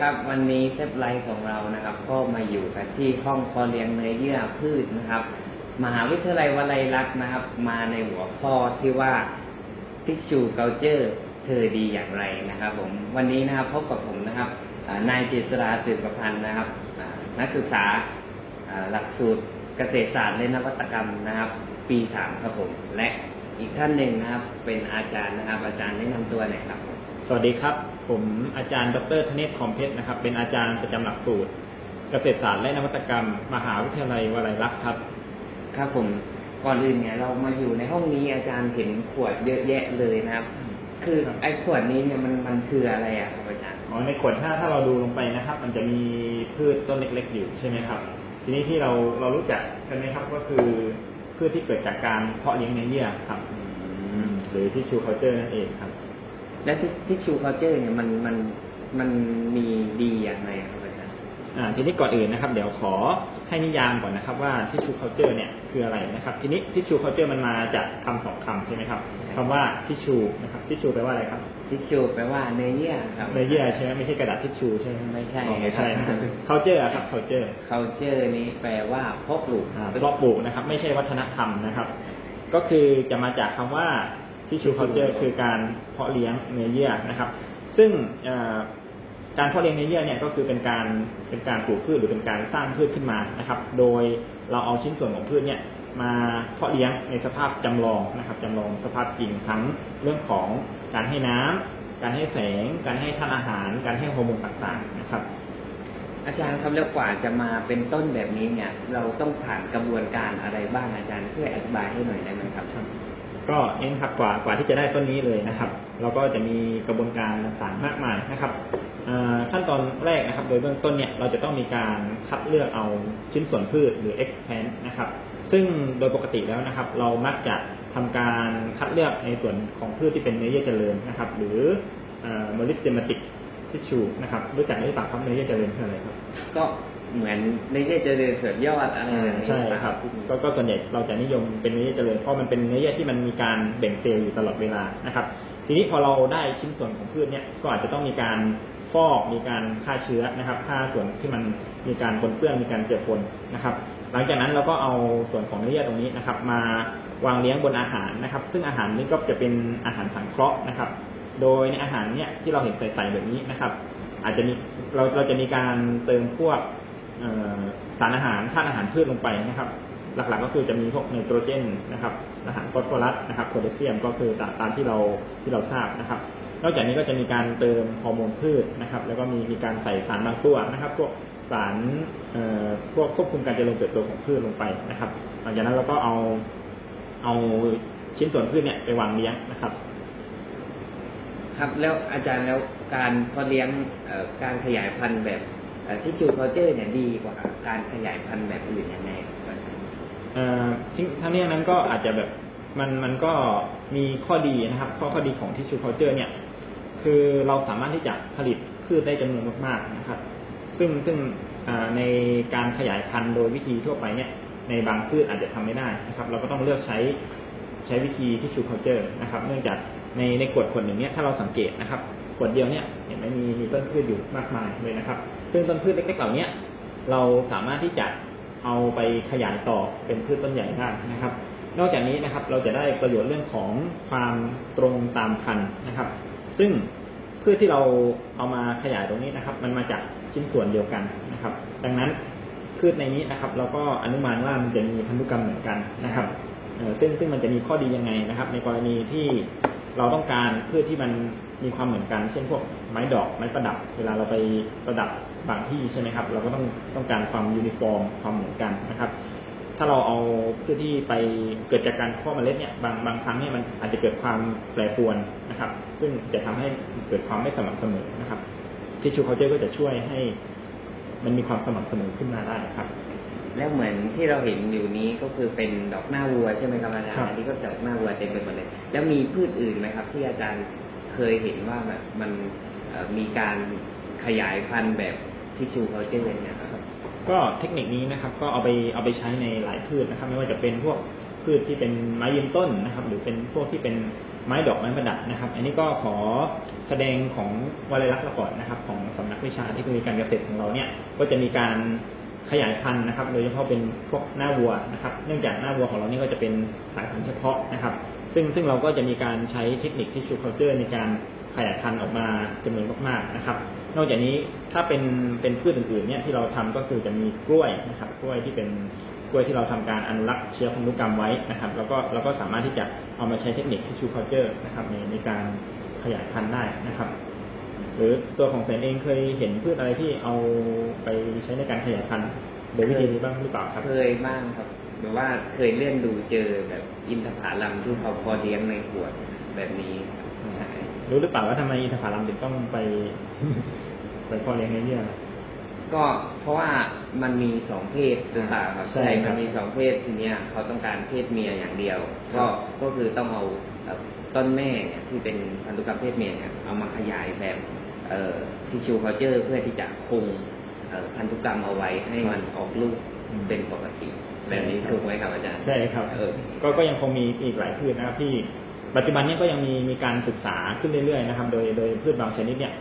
ครับ วันนี้เซฟไลท์ของเรานะครับ ก็มาอยู่กันที่ห้องพอเลี้ยงเนื้อเยื่อพืชนะครับ มหาวิทยาลัยวลัยลักษณ์นะครับ มาในหัวข้อที่ว่าทิชชูเกาเจอร์เธอดีอย่างไรนะครับ ผมวันนี้นะครับพบกับผมนะครับนายเจษราสืบประพันธ์นะครับนักศึกษาหลักสูตรเกษตรศาสตร์และนวัตกรรมนะครับ ปีสามครับผม และอีกท่านหนึ่งนะครับ เป็นอาจารย์นะครับ อาจารย์แนะนำตัวหน่อยครับ สวัสดีครับ ผมอาจารย์ดรธเนศคอมเพชรนะครับ เป็นอาจารย์ประจำหลักสูตร เกษตรศาสตร์และนวัตกรรม มหาวิทยาลัยวลัยลักษณ์ครับ ครับผมก่อนอื่นเนี่ยเรามาอยู่ในห้องนี้อาจารย์เห็นขวดเยอะแยะเลยนะครับ คือครับไอ้ขวดนี้เนี่ยมันมันคืออะไรอะครับอาจารย์อ๋อในขวดถ้าถ้าเราดูลงไปนะครับ มันจะมีพืชต้นเล็ก ๆ อยู่ใช่ไหมครับ ทีนี้ที่เราเรารู้จักกันไหมครับก็คือพืชที่เกิดจากการเพาะเลี้ยงในเยื่อครับหรือที่ชูเคาเจอร์นั่นเองครับ และที่ที่ชูเคาเจอร์เนี่ยมันมันมันมีดีอย่างไรครับอาจารย์อ่าทีนี้ก่อนอื่นนะครับ เดี๋ยวขอให้นิยามก่อนนะครับ ว่าทิชชูเคาเจอร์เนี่ยคืออะไรนะครับ ทีนี้ทิชชูเคาเจอร์มันมาจากคำสองคำใช่ไหมครับคำว่าทิชชูนะครับทิชชูแปลว่าอะไรครับทิชชูแปลว่าเนื้อเยื่อครับเนื้อเยื่อใช่ไหมไม่ใช่กระดาษทิชชูใช่ไหมไม่ใช่อ๋อไม่ใช่ครับเคาเจอร์ครับเคาเจอร์เคาเจอร์นี้แปลว่าเพาะปลูกเพราะปลูกนะครับ ไม่ใช่วัฒนธรรมนะครับ ก็คือจะมาจากคำว่า ทิชชูเคาเจอร์คือการเพาะเลี้ยงเนื้อเยื่อนะครับ ซึ่งเอ่อการเพาะเลี้ยงเนื้อเยื่อเนี่ยก็คือเป็นการเป็นการปลูกพืชหรือเป็นการสร้างพืชขึ้นมานะครับ โดยเราเอาชิ้นส่วนของพืชเนี่ยมาเพาะเลี้ยงในสภาพจำลองนะครับจำลองสภาพจริงทั้งเรื่องของการให้น้ำการให้แสง การให้ธาตุอาหาร การให้ฮอร์โมนต่างๆนะครับ อาจารย์ครับแล้วกว่าจะมาเป็นต้นแบบนี้เนี่ย เราต้องผ่านกระบวนการอะไรบ้างอาจารย์ช่วยอธิบายให้หน่อยได้ไหมครับ ก็เน้นครับกว่ากว่าที่จะได้ต้นนี้เลยนะครับเราก็จะมีกระบวนการต่างๆมากมายนะครับขั้นตอนแรกนะครับ โดยเบื้องต้นเนี่ยเราจะต้องมีการคัดเลือกเอาชิ้นส่วนพืชหรือ expand นะครับ ซึ่งโดยปกติแล้วนะครับ เรามักจะทำการคัดเลือกในส่วนของพืชที่เป็นเนื้อเยื่อเจริญนะครับ หรือ meristematic อ meristematic tissue นะครับรู้จักไหมหรือเปล่าครับเนื้อเยื่อเจริญคืออะไรครับ ก็เหมือนในเยื่อเจริญเสริมยอดอะไรแบบนี้ใช่ครับ ก็ก็ส่วนใหญ่เราจะนิยมเป็นเนื้อเยื่อเจริญเพราะมันเป็นเนื้อเยื่อที่มันมีการแบ่งเซลล์อยู่ตลอดเวลานะครับ ทีนี้พอเราได้ชิ้นส่วนของพืชเนี่ยก็อาจจะต้องมีการฟอกมีการฆ่าเชื้อนะครับฆ่าส่วนที่มันมีการปนเปื้อนมีการเจือปนนะครับ หลังจากนั้นเราก็เอาส่วนของเนื้อเยื่อตรงนี้นะครับ มาวางเลี้ยงบนอาหารนะครับ ซึ่งอาหารนี้ก็จะเป็นอาหารสังเคราะห์นะครับ โดยในอาหารเนี่ยที่เราเห็นใส่ๆแบบนี้นะครับ อาจจะมีเราเราจะมีการเติมพวกสารอาหารธาตุอาหารพืชลงไปนะครับ หลักๆก็คือจะมีพวกไนโตรเจนนะครับ อาหารฟอสฟอรัสนะครับโพแทสเซียมก็คือตามที่เราที่เราทราบนะครับ นอกจากนี้ก็จะมีการเติมฮอร์โมนพืชนะครับ แล้วก็มีมีการใส่สารบางตัวนะครับ พวกสารพวกควบคุมการเจริญเติบโตของพืชลงไปนะครับ หลังจากนั้นเราก็เอาเอาชิ้นส่วนพืชเนี่ยไปวางเลี้ยงนะครับ ครับแล้วอาจารย์แล้วการเพาะเลี้ยงการขยายพันธุ์แบบที่ชูเคาเจอร์เนี่ยดีกว่าการขยายพันธุ์แบบอื่นยังไงทั้งนี้นั้นก็อาจจะแบบมันมันก็มีข้อดีนะครับ ข้อข้อดีของทิชชูเคาเจอร์เนี่ย คือเราสามารถที่จะผลิตพืชได้จำนวนมากๆนะครับ ซึ่งซึ่งในการขยายพันธุ์โดยวิธีทั่วไปเนี่ยในบางพืชอาจจะทำไม่ได้นะครับ เราก็ต้องเลือกใช้ใช้วิธีทิชชูเคาเจอร์นะครับ เนื่องจาก ในในขวดขวดหนึ่งเนี่ยถ้าเราสังเกตนะครับขวดเดียวเนี่ยเห็นไหมมีมีต้นพืชอยู่มากมายเลยนะครับ ซึ่งต้นพืชเล็กๆเหล่านี้เราสามารถที่จะเอาไปขยายต่อเป็นพืชต้นใหญ่ได้นะครับ นอกจากนี้นะครับเราจะได้ประโยชน์เรื่องของความตรงตามพันธุ์นะครับ ซึ่งพืชที่เราเอามาขยายตรงนี้นะครับ มันมาจากชิ้นส่วนเดียวกันนะครับ ดังนั้นพืชในนี้นะครับ เราก็อนุมานว่ามันจะมีพันธุกรรมเหมือนกันนะครับเออซึ่งซึ่งมันจะมีข้อดียังไงนะครับ ในกรณีที่ เราต้องการเพืชที่มันมีความเหมือนกัน เช่นพวกไม้ดอกไม้ประดับ เวลาเราไปประดับบางที่ใช่ไหมครับ เราก็ต้องต้องการความยูนิฟอร์มความเหมือนกันนะครับ ถ้าเราเอาพืชที่ไปเกิดจากการเพาะเมล็ดเนี่ยบางบางครั้งเนี่ยมันอาจจะเกิดความแปรปรวนนะครับ ซึ่งจะทำให้เกิดความไม่สม่ำเสมอนะครับทิชชูเคาเจอร์ก็จะช่วยให้ มันมีความสม่ำเสมอขึ้นมาได้ครับ แล้วเหมือนที่เราเห็นอยู่นี้ก็คือเป็นดอกหน้าวัวใช่ไหมครับอาจารครัย์บอันนี้ก็ดอกหน้าวัวเต็มไปหมดเลย แล้วมีพืชอื่นไหมครับ ที่อาจารย์เคยเห็นว่าแบบมันเอ่อมีการขยายพันธุ์แบบที่ชูเคาเจอร์เนี่ยครับก็เทคนิคนี้นะครับ ก็เอาไปเอาไปใช้ในหลายพืชนะครับ ไม่ว่าจะเป็นพวกพืพืชที่เป็นไม้ยืนต้นนะครับ หรือเป็นพวกที่เป็นไม้ดอกไม้ประดับนะครับ อันนี้ก็ขอแสดงของวลัยลักษณ์ละก่อนนะครับ ของสำนักวิชาเทคโนโลยีการเกษตรของเราเนี่ย ก็จะมีการ ขยายพันธุ์นะครับ โดยเฉพาะเป็นพวกหน้าวัวนะครับ เนื่องจากหน้าวัวของเรานี่ก็จะเป็นสายพันธุ์เฉพาะนะครับ ซึ่งซึ่งเราก็จะมีการใช้เทคนิคที่ชูเคาเจอร์ในการขยายพันธุ์ออกมาจำนวนมากๆนะครับ นอกจากนี้ถ้าเป็นเป็นพืชอื่นๆเนี่ยที่เราทำก็คือจะมีกล้วยนะครับกล้วยที่เป็นกล้วยที่เราทำการอนุรักษ์เชื้อพันธุกรรมไว้นะครับ แล้วก็เราก็สามารถที่จะเอามาใช้เทคนิคที่ชูเคาเจอร์นะครับในในการขยายพันธุ์ได้นะครับ หรือตัวของแสนเองเคยเห็นพืชอะไรที่เอาไปใช้ในการขยายพันธุ์โดยวิธีนี้บ้างหรือเปล่าครับ เคยบ้างครับหรือว่าเคยเลื่อนดูเจอแบบอินทผลัมที่เขาพอเลี้ยงในขวดแบบนี้ใช่รู้หรือเปล่าว่าทำไมอินทผลัมถึงต้องไปไปเพอเลี้ยงในเยื่อ ก็เพราะว่ามันมีสองเพศหรือเปล่าครับใช่ครับมันมีสองเพศทีเนี้ยเขาต้องการเพศเมียอย่างเดียว ก็ก็คือต้องเอาเอ่อต้นแม่เนี่ยที่เป็นพันธุกรรมเพศเมียเนี่ยเอามาขยายแบบเอ่อทิชชูเคาเจอร์เพื่อที่จะคงเอ่อพันธุกรรมเอาไว้ให้มันออกลูกเป็นปกติแบบนี้ถูกไหมครับอาจารย์ใช่ครับเออก็ก็ยังคงมีอีกหลายพืชนะครับที่ปัจจุบันเนี้ก็ยังมีมีการศึกษาขึ้นเรื่อยๆนะครับ โดยโดยพืชบางชนิดเนี่ย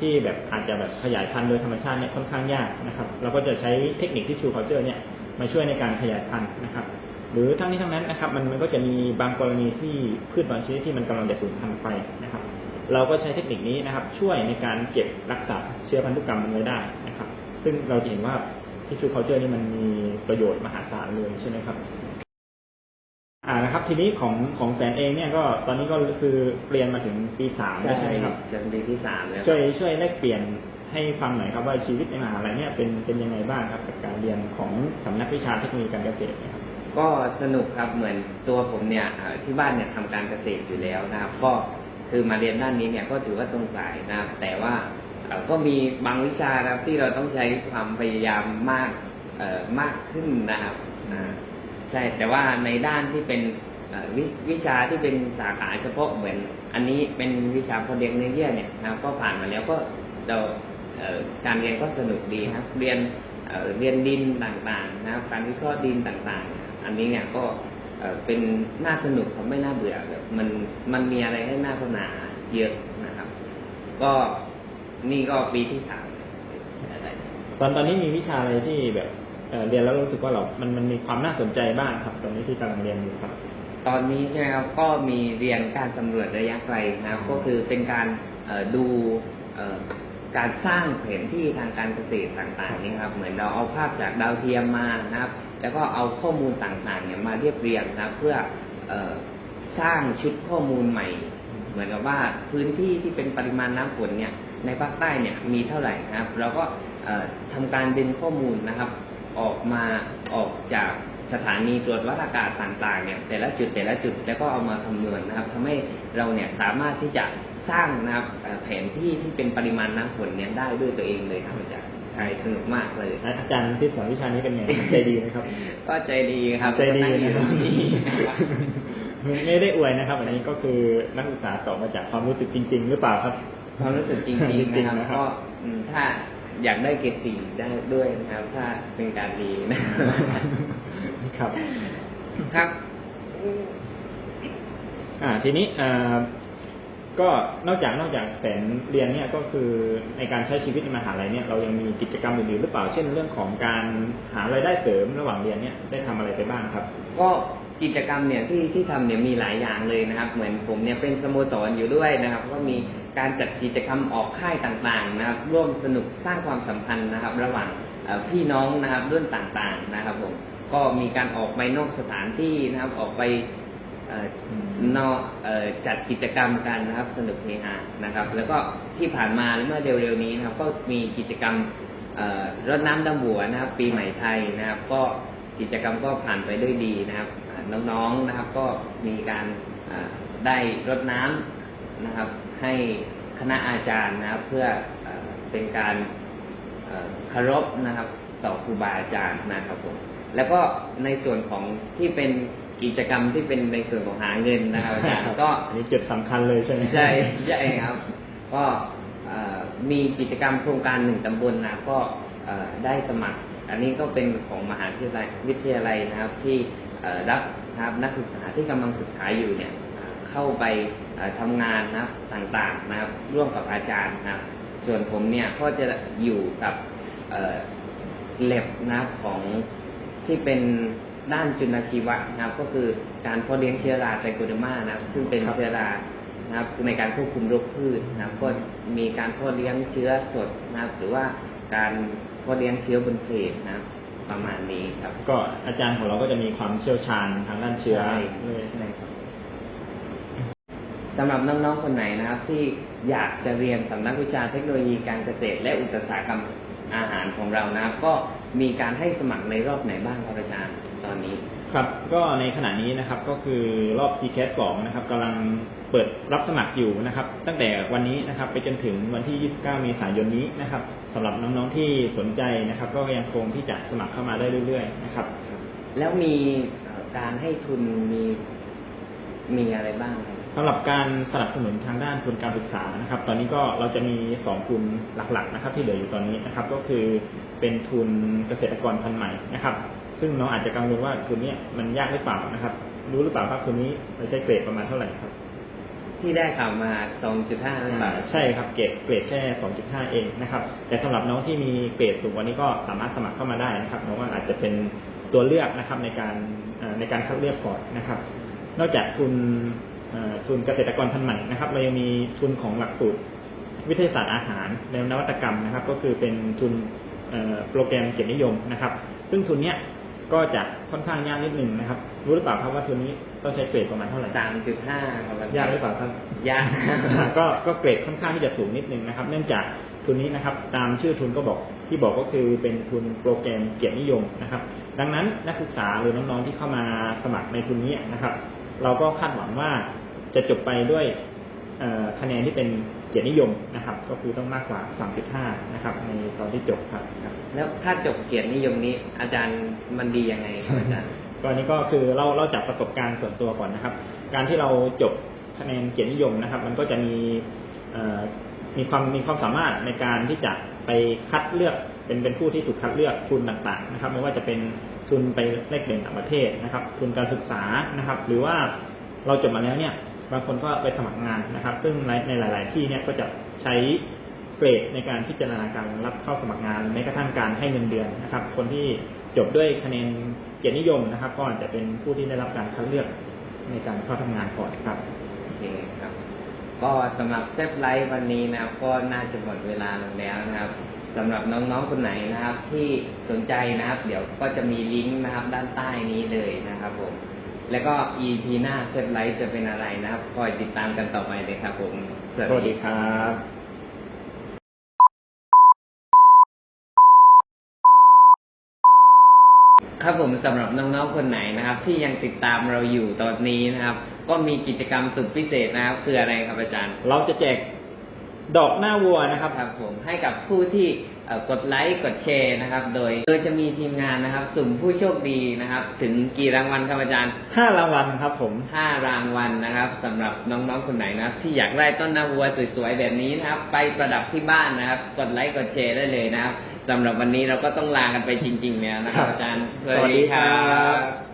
ที่แบบอาจจะแบบขยายพันธุ์โดยธรรมชาติเนี่ยค่อนข้างยากนะครับ เราก็จะใช้เทคนิคที่ชูเคาเจอร์เนี่ยมาช่วยในการขยายพันธุ์นะครับ หรือทั้งนี้ทั้งนั้นนะครับ มันมันก็จะมีบางกรณีที่พืชบางชนิดที่มันกำลังจะสูญพันธุ์ไปนะครับ เราก็ใช้เทคนิคนี้นะครับ ช่วยในการเก็บรักษาเชื้อพันธุกรรมมันไว้ได้นะครับ ซึ่งเราจะเห็นว่าที่ชูเคาเจอร์นี่มันมีประโยชน์มหาศาลเลยใช่ไหมครับ อ่านะครับ ทีนี้ของของแสนเองเนี่ยก็ตอนนี้ก็คือเรียนมาถึงปีสามแล้วใช่ไหมครับจะปีที่สามแล้วช่วยช่วยแลกเปลี่ยนให้ฟังหน่อยครับว่าชีวิตในมหาลัยเนี่ยเป็นเป็นยังไงบ้างครับกับการเรียนของสำนักวิชาเทคโนโลยีการเกษตรเนะครับก็สนุกครับเหมือนตัวผมเนี่ยเอ่อที่บ้านเนี่ยทำการเกษตรอยู่แล้วนะครับ ก็คือมาเรียนด้านนี้เนี่ยก็ถือว่าตรงสายนะครับ แต่ว่าเอ่อก็มีบางวิชานะครับที่เราต้องใช้ความพยายามมากเอ่อมากขึ้นนะครับอ่า ใช่แต่ว่าในด้านที่เป็นเอ่อววิชาที่เป็นสาขาเฉพาะเหมือน อันนี้เป็นวิชาพอเลี้ยงเนื้อเยื่อเนี่ยนะครับก็ผ่านมาแล้วก็เราเอ่อการเรียนก็สนุกดีนะครับเรียนเอ่อเรียนดินต่างๆ นะครับการวิเคราะห์ดินต่างๆ อันนี้เนี่ยก็เอ่อเป็นน่าสนุกครับไม่น่าเบื่อแบบมันมันมีอะไรให้น่าพัฒนาเยอะนะครับ ก็นี่ก็ปีที่สามอะไรตอนตอนนี้มีวิชาอะไรที่แบบ เอ่อเรียนแล้วรู้สึกว่าเรา มันมันมีความน่าสนใจบ้างครับตอนนี้ที่กำลังเรียนอยู่ครับ ตอนนี้ใช่ไหมครับก็มีเรียนการสำรวจระยะไกลนะครับก็คือเป็นการเอ่อดูเอ่อการสร้างแผนที่ทางการเกษตรต่างๆนี่ครับเหมือนเราเอาภาพจากดาวเทียมมานะครับ แล้วก็เอาข้อมูลต่างๆเนี่ยมาเรียบเรียงนะครับเพื่อเอ่อสร้างชุดข้อมูลใหม่ เหมือนกับว่าพื้นที่ที่เป็นปริมาณน้ำฝนเนี่ยในภาคใต้เนี่ยมีเท่าไหร่นะครับ เราก็เอ่อทำการดึงข้อมูลนะครับ ออกมาออกจากสถานีตรวจวัดอากาศต่างๆเนี่ยแต่ละจุดแต่ละจุดแล้วก็เอามาคำนวณนะครับทำให้เราเนี่ยสามารถที่จะสร้างนะครับเอ่อแผนที่ที่เป็นปริมาณน้ำฝนเนี่ยได้ด้วยตัวเองเลยครับอาจารย์ใช่สนุกมากเลยอาจารย์ที่สอนวิชานี้เป็นไงใจดีไหมครับ ก็ใจดีครับใจดีก็งอยู่นะครับตรงนี้นะครับไม่ไม่ได้อวยนะครับ อันนี้ก็คือนักศึกษาตอบมาจากความรู้สึกจริง ๆ หรือเปล่าครับ ความรู้สึกจริงจริๆงนะๆครับนะครับก็อืมถ้า อยากได้เกรดสี่ได้ด้วยนะครับ ถ้าเป็นการดีนะครับ ครับอ่าทีนี้อ่าก็นอกจากนอกจากแสนเรียนเนี่ยก็คือในการใช้ชีวิตในมหาลัยเนี่ยเรายังมีกิจกรรมอื่นๆหรือเปล่าเช่นเรื่องของการหารายได้เสริมระหว่างเรียนเนี่ยได้ทำอะไรไปบ้างครับ ก็ กิจกรรมเนี่ยที่ที่ทำเนี่ยมีหลายอย่างเลยนะครับ เหมือนผมเนี่ยเป็นสโมสรอยู่ด้วยนะครับ ก็มีการจัดกิจกรรมออกค่ายต่างๆนะครับ ร่วมสนุกสร้างความสัมพันธ์นะครับ ระหว่างพี่น้องนะครับรุ่นต่างๆนะครับผมก็มีการออกไปนอกสถานที่นะครับออกไปออนอกออจัดกิจกรรมกันนะครับ สนุกเฮฮานะครับ แล้วก็ที่ผ่านมาเมื่อเร็วๆนี้นะครับ ก็มีกิจกรรมรดน้ำดำหัวนะครับ ปีใหม่ไทยนะครับ ก็ กิจกรรมก็ผ่านไปด้วยดีนะครับอ่าน้องๆนะครับก็มีการอ่าได้รดน้ำนะครับ ให้คณะอาจารย์นะครับ เพื่อเอ่อเป็นการเอ่อเคารพนะครับ ต่อครูบาอาจารย์นะครับผมแล้วก็ในส่วนของที่เป็นกิจกรรมที่เป็นในส่วนของหาเงินนะครับอาจารย์ก็อันนี้จุดสำคัญเลยใช่ไหมใช่ใช่ครับ ก็เอ่อมีกิจกรรมโครงการหนึ่งตำบลนะก็เอ่อได้สมัคร อันนี้ก็เป็นของมหาวิทยาลัยวิทยาลัยนะครับที่รับนะครับนักศึกษาที่กำลังศึกษาอยู่เนี่ยเข้าไปเอ่อทำงานนะครับต่างๆนะครับ ร่วมกับอาจารย์นะครับ ส่วนผมเนี่ยก็จะอยู่กับเล็บนะครับของที่เป็นด้านจุลชีวะนะครับ ก็คือการเพาะเลี้ยงเชื้อราไตรโคเดมานะครับ ซึ่งเป็นเชื้อรานะครับในการควบคุมโรคพืชนะครับก็มีการเพาะเลี้ยงเชื้อสดนะครับ หรือว่า การเพาะเลี้ยงเชื้อบนเพลทนะครับประมาณนี้ครับ ก็อาจารย์ของเราก็จะมีความเชี่ยวชาญทางด้านเชื้อใช่เลยใช่ครับสำหรับน้องๆคนไหนนะครับ ที่อยากจะเรียนสำนักวิชาเทคโนโลยีการเกษตร และอุตสาหกรรมอาหารของเรานะครับ ก็มีการให้สมัครในรอบไหนบ้างครับอาจารย์ตอนนี้ ครับก็ในขณะนี้นะครับก็คือรอบ GCAT 2นะครับกำลังเปิดรับสมัครอยู่นะครับ ตั้งแต่วันนี้นะครับ ไปจนถึงวันที่ 29 เมษายนนี้นะครับสำหรับน้องๆที่สนใจนะครับ ก็ยังคงที่จะสมัครเข้ามาได้เรื่อย ๆ นะครับ แล้วมีเอ่อการให้ทุนมีมีอะไรบ้างครับ สำหรับการสนับสนุนทางด้านทุนการศึกษานะครับ ตอนนี้ก็เราจะมีสองทุนหลักๆนะครับ ที่เหลืออยู่ตอนนี้นะครับ ก็คือเป็นทุนเกษตรกรพันธุ์ใหม่นะครับ ซึ่งน้องอาจจะกังวลว่าทุนเนี้ยมันยากหรือเปล่านะครับ รู้หรือเปล่าครับทุนนี้เราใช้เกรดประมาณเท่าไหร่ครับ ที่ได้ข่าวมา 2.5หรือเปล่าใช่ครับเกรดเกรดแค่ 2.5 เองนะครับ แต่สำหรับน้องที่มีเกรดสูงกว่านี้ก็สามารถสมัครเข้ามาได้นะครับ น้องว่าอาจจะเป็นตัวเลือกนะครับในการเอ่อในการคัดเลือกก่อนนะครับ นอกจากทุนเอ่อทุนเกษตรกรพันธุ์ใหม่นะครับ เรายังมีทุนของหลักสูตรวิทยาศาสตร์อาหารในนวัตกรรมนะครับ ก็คือเป็นทุนเอ่อโปรแกรมเกียรตินิยมนะครับ ซึ่งทุนเนี้ย ก็จะค่อนข้างยากนิดหนึ่งนะครับ รู้หรือเปล่าครับว่าทุนนี้ต้องใช้เกรดประมาณเท่าไหร่3.5ครับอจรยากหรือเปล่าครับยากก็ก็เกรดค่อนข้างที่จะสูงนิดนึงนะครับ เนื่องจากทุนนี้นะครับตามชื่อทุนก็บอกที่บอกก็คือเป็นทุนโปรแกรมเกียรตินิยมนะครับ ดังนั้นนักศึกษาหรือน้องๆที่เข้ามาสมัครในทุนนี้นะครับ เราก็คาดหวังว่าจะจบไปด้วยเอ่อคะแนนที่เป็นเกียรตินิยมนะครับ ก็คือต้องมากกว่า 3.5 นะครับ ในตอนที่จบครับครับ แล้วถ้าจบเกียรตินิยมนี้อาจารย์มันดียังไงครับอาจารย์ก็อันนี้ก็คือเราเราจากประสบการณ์ส่วนตัวก่อนนะครับ การที่เราจบคะแนนเกียรตินิยมนะครับ มันก็จะมีเอ่อมีความมีความสามารถในการที่จะไปคัดเลือกเป็นเป็นผู้ที่ถูกคัดเลือกทุนต่างๆ นะครับ ไม่ว่าจะเป็นทุนไปแลกเปลี่ยนต่างประเทศนะครับ ทุนการศึกษานะครับ หรือว่าเราจบมาแล้วเนี่ย บางคนก็ไปสมัครงานนะครับ ซึ่งในหลาย ๆ ที่เนี่ยก็จะใช้เกรดในการพิจารณาการรับเข้าสมัครงานแม้กระทั่งการให้เงินเดือนนะครับ คนที่จบด้วยคะแนนเกียรตินิยมนะครับ ก็อาจจะเป็นผู้ที่ได้รับการคัดเลือกในการเข้าทำงานก่อนครับโอเคครับ ก็สำหรับเซฟไลฟ์วันนี้นะครับก็น่าจะหมดเวลาลงแล้วนะครับสำหรับน้องๆคนไหนนะครับ ที่สนใจนะครับ เดี๋ยวก็จะมีลิงก์นะครับ ด้านใต้นี้เลยนะครับผม แล้วก็ EP หน้าเซฟไลฟ์จะเป็นอะไรนะครับ คอยติดตามกันต่อไปเลยครับผม สวัสดีครับครับผมสำหรับน้องๆคนไหนนะครับ ที่ยังติดตามเราอยู่ตอนนี้นะครับ ก็มีกิจกรรมสุดพิเศษนะครับ คืออะไรครับอาจารย์ เราจะแจกดอกหน้าวัวนะครับครับผมให้กับผู้ที่เอ่อ กดไลค์กดแชร์นะครับ โดยโดยจะมีทีมงานนะครับ สุ่มผู้โชคดีนะครับ ถึงกี่รางวัลครับอาจารย์ห้ารางวัลครับ ผมห้ารางวัลนะครับสำหรับน้องๆคนไหนนะครับที่อยากได้ต้นนาวัวสวยๆแบบนี้นะครับ ไปประดับที่บ้านนะครับ กดไลค์กดแชร์ได้เลยนะครับสำหรับวันนี้เราก็ต้องลากันไปจริงๆแล้วนะครับอาจารย์สวัสดีครับ